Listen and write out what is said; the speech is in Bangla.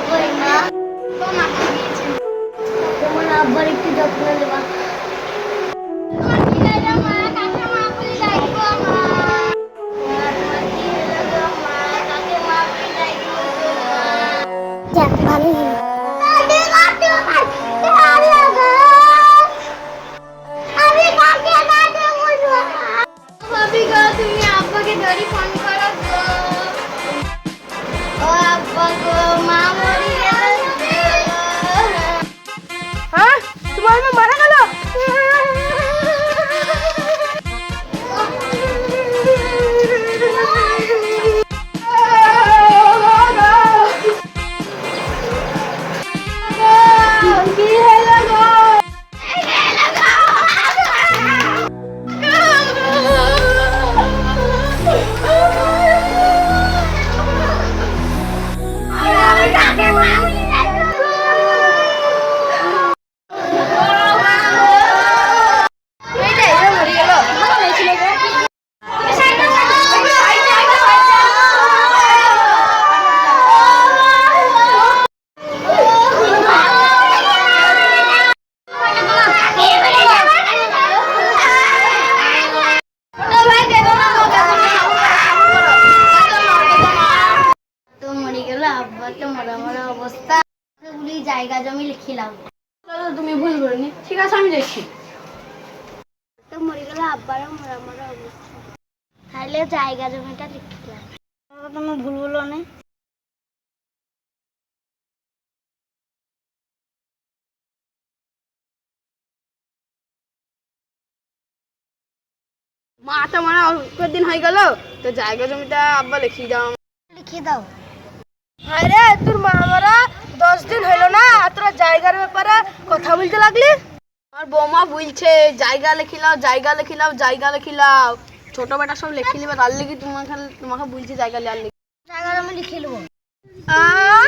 করে মা আমি কাকে তুমি আব্বাকে ধরে ফোন অবস্থা। গুলি জায়গা জমি লিখিলাম। তুমি ভুল করনি ঠিক আছে আমি দেখছি তো মরে গেল আব্বারও মরা মরা অবস্থা। তাহলে জায়গা জমিটা লিখিলাম। তুমি ভুল বলো না মা তো মারা কদিন হয়ে গেল। তো জায়গা জমিটা আব্বা লিখিয়ে দাও। লিখিয়ে দাও। আরে তোর মা মারা দশ দিন হইল না তোরা জায়গার ব্যাপারে কথা বলতে লাগলি? আর বৌমা বলছে জায়গা লেখিলাও জায়গা লেখিলাও জায়গা লেখিলাও ছোট বেটা সব লেখি লিবে তার লেগে তোমাকে তোমাকে বলছি জায়গা লেয়ার লেগে জায়গা আমি লিখে নেব। আহ